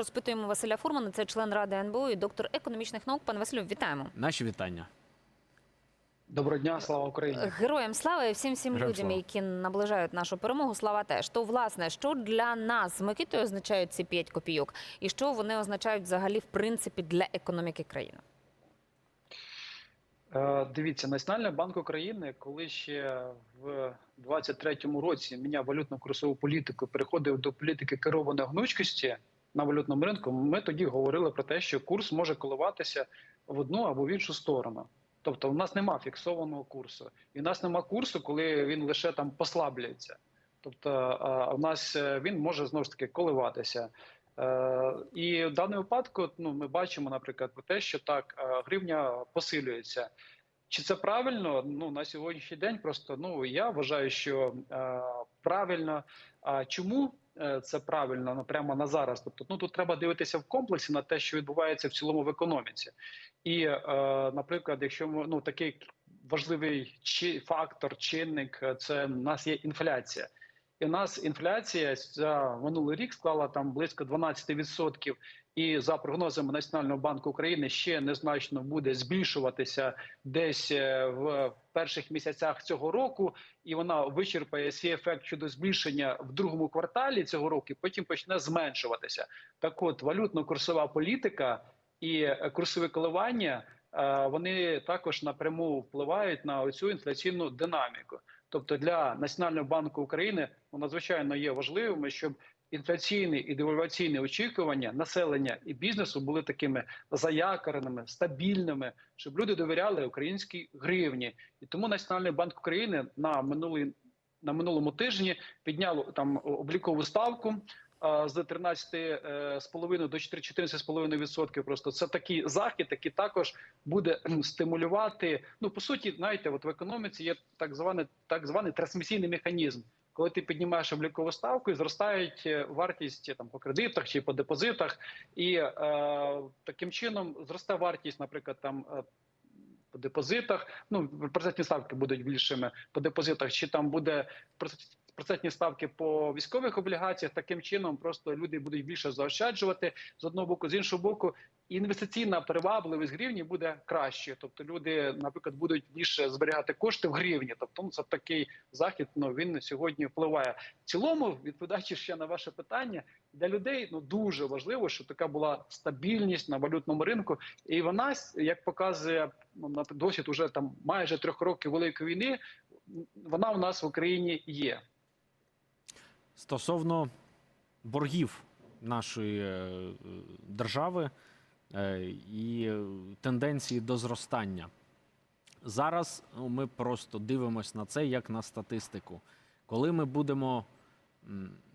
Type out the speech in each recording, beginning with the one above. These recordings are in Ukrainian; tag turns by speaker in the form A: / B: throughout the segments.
A: розпитуємо Василя Фурмана, це член ради НБУ і доктор економічних наук. Пане Василю, вітаємо.
B: Наші вітання.
C: Доброго дня, слава Україні.
A: Героям слава і всім всім людям,
B: слава.
A: які наближають нашу перемогу. Слава теж. То власне, що для нас з Микитою означають ці 5 копійок, і що вони означають взагалі в принципі для економіки країни?
C: Е, Дивіться, Національний банк України, коли ще в 23-му році міняв валютну курсову політику, переходив до політики керованої гнучкості на валютному ринку. Ми тоді говорили про те, що курс може коливатися в одну або в іншу сторону. Тобто, у нас нема фіксованого курсу, і в нас нема курсу, коли він лише там послаблюється. Тобто, у нас е, він може знову ж таки коливатися. Е, І в даному випадку ну, ми бачимо, наприклад, про те, що так е, гривня посилюється. Чи це правильно? Ну на сьогоднішній день просто ну я вважаю, що правильно. А чому це правильно? Ну прямо на зараз. Тобто, ну тут треба дивитися в комплексі на те, що відбувається в цілому в економіці. І, е, наприклад, якщо ну такий важливий чи фактор, чинник, е, це в нас є інфляція. І у нас інфляція за минулий рік склала там близько 12%. І за прогнозами Національного банку України ще незначно буде збільшуватися десь е, в перших місяцях цього року, і вона вичерпає свій ефект щодо збільшення в другому кварталі цього року. і Потім почне зменшуватися. Так, от валютно-курсова політика і курсові коливання е, вони також напряму впливають на цю інфляційну динаміку. Тобто для Національного банку України ну, надзвичайно є важливими, щоб інфляційні і девальваційні очікування населення і бізнесу були такими заякореними, стабільними, щоб люди довіряли українській гривні. І тому Національний банк України на минулий на минулому тижні підняв там облікову ставку. З 13,5 до 14,5%. Просто це такий захід, який також буде стимулювати. Ну по суті, знаєте, от в економіці є так званий так званий трансмісійний механізм. Коли ти піднімаєш облікову ставку, і зростають е, вартість е, там по кредитах чи по депозитах, і е, таким чином зросте вартість, наприклад, там. е, По депозитах, ну процентні ставки будуть більшими по депозитах, чи там буде процентні ставки по військових облігаціях. Таким чином просто люди будуть більше заощаджувати з одного боку, з іншого боку, інвестиційна привабливість гривні буде краще. Тобто люди, наприклад, будуть більше зберігати кошти в гривні. Тобто, ну, це такий захід. Ну він сьогодні впливає. В цілому, відповідаючи ще на ваше питання, для людей ну дуже важливо, щоб така була стабільність на валютному ринку, і вона, як показує ну, на досвід уже там майже трьох років великої війни, вона у нас в Україні є.
B: Стосовно боргів нашої е, держави і е, тенденції до зростання. Зараз ну, ми просто дивимося на це як на статистику. Коли ми будемо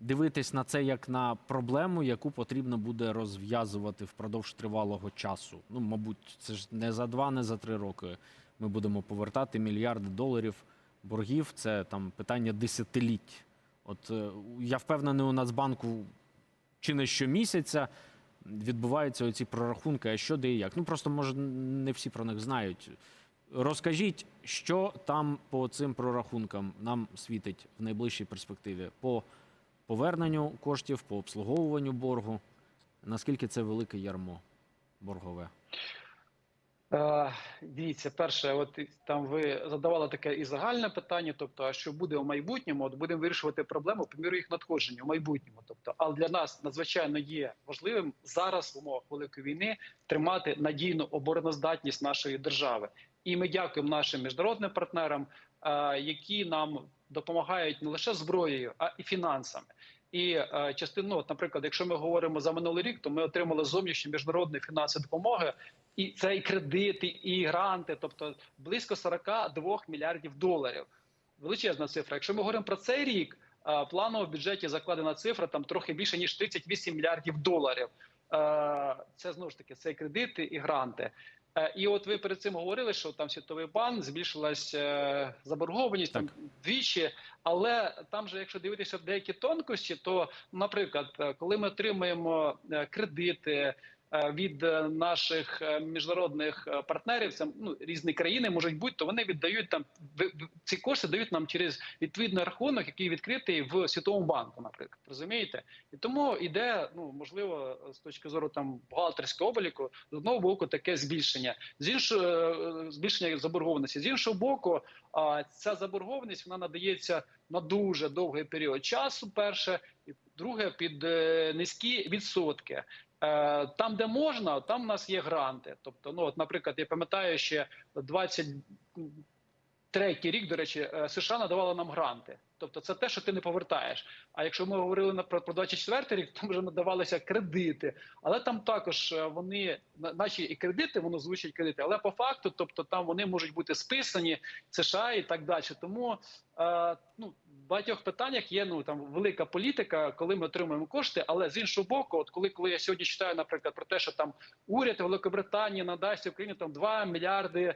B: дивитись на це як на проблему, яку потрібно буде розв'язувати впродовж тривалого часу. Ну, мабуть, це ж не за два, не за три роки. Ми будемо повертати мільярди доларів боргів. Це там питання десятиліть. От е, я впевнений, у Нацбанку чи не щомісяця відбуваються оці прорахунки, а що де і як. Ну просто може не всі про них знають. Розкажіть, що там по цим прорахункам нам світить в найближчій перспективі по поверненню коштів, по обслуговуванню боргу. Наскільки це велике ярмо боргове?
C: Е, дивіться, перше, от там ви задавали таке і загальне питання, тобто, а що буде у майбутньому? От будемо вирішувати проблему по міру їх надходження у майбутньому. Тобто, але для нас надзвичайно є важливим зараз в умовах великої війни тримати надійну обороноздатність нашої держави. І ми дякуємо нашим міжнародним партнерам, е, які нам допомагають не лише зброєю, а і фінансами. І е, частину, от, наприклад, якщо ми говоримо за минулий рік, то ми отримали зовнішні міжнародні фінансові допомоги. І це і кредити, і гранти, тобто близько 42 мільярдів доларів. Величезна цифра. Якщо ми говоримо про цей рік, е, планово в бюджеті закладена цифра там трохи більше ніж 38 мільярдів доларів. Е, Це знову ж таки це і кредити і гранти. Е, І от ви перед цим говорили, що там світовий банк збільшилась заборгованість заборгованість там двічі. Але там же, якщо дивитися в деякі тонкості, то, наприклад, е, коли ми отримуємо е, кредити. Е, від е, наших е, міжнародних партнерів, це ну різні країни можуть бути, то вони віддають там ці кошти дають нам через відповідний рахунок, який відкритий в Світовому банку, наприклад. Розумієте? І тому іде, ну можливо, з точки зору там бухгалтерського обліку, з одного боку таке збільшення, з іншого збільшення заборгованості. З іншого боку, а, ця заборгованість вона надається на дуже довгий період часу. Перше, і друге під низькі відсотки. Е, Там, де можна, там в нас є гранти. Тобто, ну от, наприклад, я пам'ятаю ще 20 третій рік, до речі, е, США надавала нам гранти. Тобто, це те, що ти не повертаєш. А якщо ми говорили про, про 24 рік, там вже надавалися кредити, але там також е, вони на- наші і кредити, воно звучать кредити, але по факту, тобто там вони можуть бути списані США і так далі. Тому е, ну. В багатьох питаннях є ну там велика політика, коли ми отримуємо кошти. Але з іншого боку, от коли, коли я сьогодні читаю, наприклад, про те, що там уряд Великобританії надасть Україні там 2 мільярди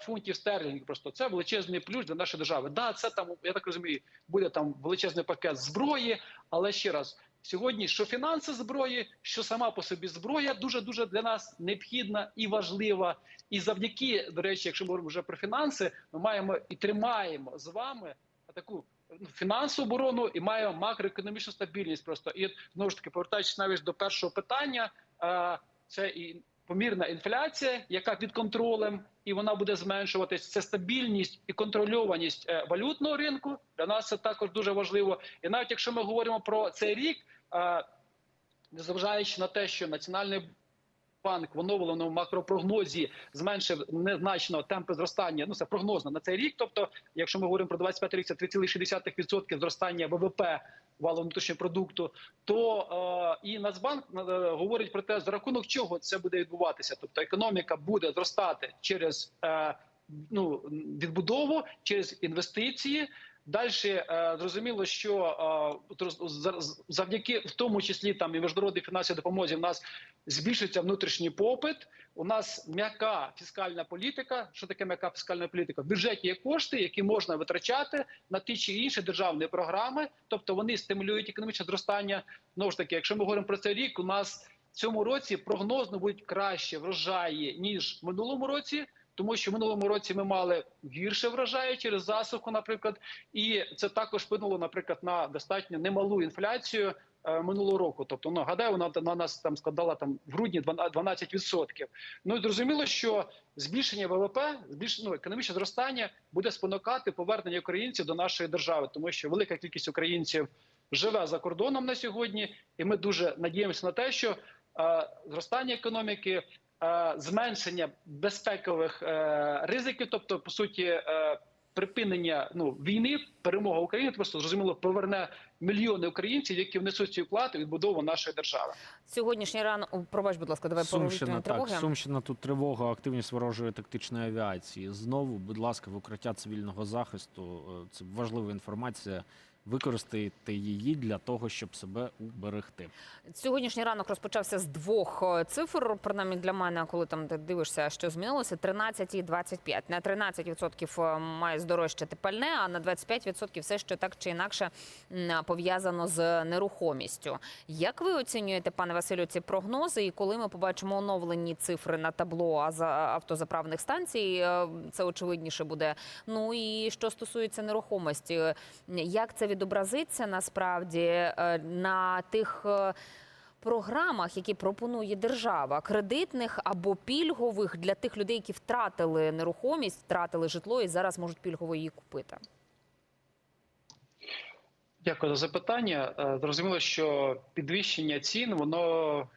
C: фунтів стерлінгів. Просто це величезний плюс для нашої держави. Да, це там я так розумію, буде там величезний пакет зброї. Але ще раз, сьогодні що фінанси зброї, що сама по собі зброя дуже дуже для нас необхідна і важлива. І завдяки до речі, якщо ми говоримо вже про фінанси, ми маємо і тримаємо з вами таку. ну, Фінансову оборону і маємо макроекономічну стабільність. Просто і знову ж таки повертаючись навіть до першого питання, е, це і помірна інфляція, яка під контролем, і вона буде зменшуватись. Це стабільність і контрольованість е, валютного ринку. Для нас це також дуже важливо. І навіть якщо ми говоримо про цей рік, е, незважаючи на те, що національний банк в оновленому макропрогнозі зменшив незначно темпи зростання. Ну це прогнозно на цей рік. Тобто, якщо ми говоримо про 25 рік, це 3,6% зростання ВВП валового внутрішнього продукту. То е, і Нацбанк е, говорить про те, за рахунок чого це буде відбуватися. Тобто економіка буде зростати через е, ну відбудову, через інвестиції. Далі е, зрозуміло, що е, завдяки в тому числі там і міжнародній фінансовій допомозі в нас збільшиться внутрішній попит. У нас м'яка фіскальна політика. Що таке м'яка фіскальна політика? В бюджеті є кошти, які можна витрачати на ті чи інші державні програми, тобто вони стимулюють економічне зростання. Знову ж таки, якщо ми говоримо про цей рік, у нас в цьому році прогнозно будуть краще врожаї ніж в минулому році. Тому що в минулому році ми мали гірше врожаї через засуху, наприклад, і це також вплинуло, наприклад, на достатньо немалу інфляцію е, минулого року. Тобто, ну гадаю, вона на нас там складала там в грудні 12%. Ну зрозуміло, що збільшення ВВП, збільшення ну, економічне зростання буде спонукати повернення українців до нашої держави, тому що велика кількість українців живе за кордоном на сьогодні, і ми дуже надіємося на те, що е, зростання економіки. Е, Зменшення безпекових е, ризиків, тобто по суті е, припинення ну війни, перемога України просто зрозуміло поверне мільйони українців, які внесуть свій вклад у відбудову нашої держави.
A: Сьогоднішній ранок, О, пробач, будь ласка, давай про
B: Сумщина, так,
A: тривоги.
B: Сумщина тут тривога, активність ворожої тактичної авіації. Знову, будь ласка, в укриття цивільного захисту. Це важлива інформація. Використайте її для того, щоб себе уберегти.
A: Сьогоднішній ранок розпочався з двох е, цифр, принаймні для мене, коли там ти дивишся, що змінилося, 13 і 25. На 13% має здорожчати пальне, а на 25% все ще так чи інакше пов'язано з нерухомістю. Як ви оцінюєте, пане Василю, ці прогнози? І коли ми побачимо оновлені цифри на табло автозаправних станцій, е, це очевидніше буде. Ну і що стосується нерухомості, е, як це відобразиться насправді е, на тих. е, Програмах, які пропонує держава, кредитних або пільгових для тих людей, які втратили нерухомість, втратили житло і зараз можуть пільгово її купити.
C: Дякую за запитання. Е, Зрозуміло, що підвищення цін воно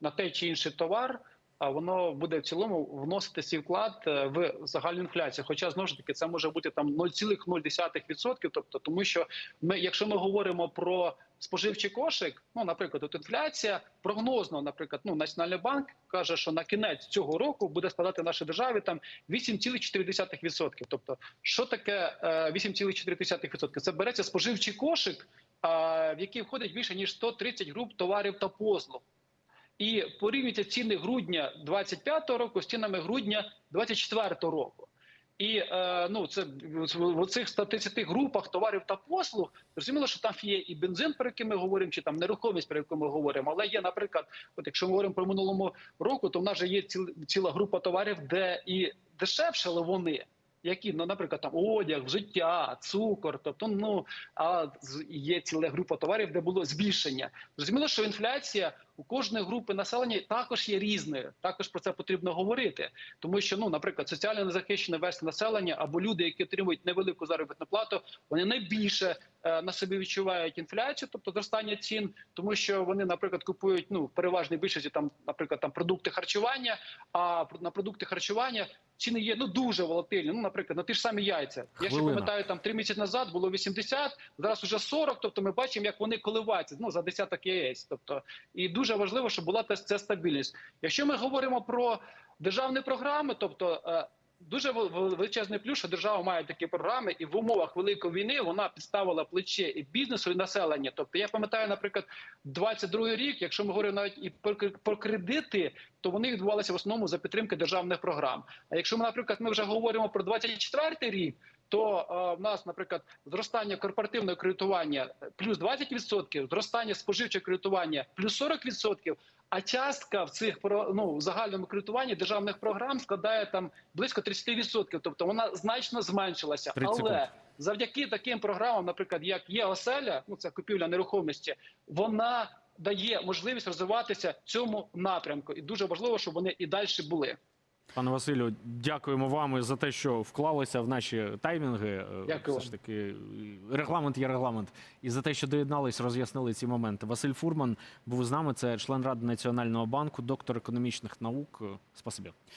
C: на той чи інший товар, воно буде в цілому вносити свій вклад е, в загальну інфляцію. Хоча знову ж таки це може бути там 0,0%, тобто тому, що ми, якщо ми говоримо про споживчий кошик, ну наприклад, от інфляція прогнозно, наприклад, ну Національний банк каже, що на кінець цього року буде складати в нашій державі там 8,4%. Тобто, що таке е, 8,4%? Це береться споживчий кошик, в який входить більше ніж 130 груп товарів та послуг. І порівнюється ціни грудня 25 року з цінами грудня 24 року. І е, ну це в цих 130 групах товарів та послуг зрозуміло, що там є і бензин, про який ми говоримо, чи там нерухомість, про яку ми говоримо. Але є, наприклад, от якщо ми говоримо про минулому року, то в нас же є ціл, ціла група товарів, де і дешевшали вони. Які ну, наприклад, там одяг, взуття, цукор, тобто ну а є ціла група товарів, де було збільшення. Зрозуміло, що інфляція у кожної групи населення також є різною. Також про це потрібно говорити, тому що ну, наприклад, соціально незахищене верстви населення або люди, які отримують невелику заробітну плату, вони найбільше е, на собі відчувають інфляцію, тобто зростання цін, тому що вони, наприклад, купують ну переважній більшості там, наприклад, там продукти харчування. А на продукти харчування ціни є ну дуже волатильні. Ну, наприклад, на ті ж самі яйця. Я ще пам'ятаю, там три місяці назад було 80, зараз уже 40, Тобто ми бачимо, як вони коливаються ну за десяток яєць. Тобто, і дуже важливо, щоб була ця стабільність. Якщо ми говоримо про державні програми, тобто. Дуже вел- вел- величезний плюс, що держава має такі програми, і в умовах великої війни вона підставила плече і бізнесу, і населення. Тобто, я пам'ятаю, наприклад, 22 рік, якщо ми говоримо навіть і про, кр- кредити, то вони відбувалися в основному за підтримки державних програм. А якщо ми, наприклад, ми вже говоримо про 24 рік, то е, в нас, наприклад, зростання корпоративного кредитування плюс 20%, зростання споживчого кредитування плюс 40%, а частка в цих ну, в загальному кредитуванні державних програм складає там близько 30%, тобто вона значно зменшилася. Але завдяки таким програмам, наприклад, як є оселя, ну це купівля нерухомості, вона дає можливість розвиватися цьому напрямку, і дуже важливо, щоб вони і далі були.
B: Пане Василю, дякуємо вам за те, що вклалися в наші таймінги. Е,
C: Дякую
B: Все ж таки, е, регламент є регламент. І за те, що доєднались, роз'яснили ці моменти. Василь Фурман був з нами. Це член ради Національного банку, доктор економічних наук. Е, Спасибі.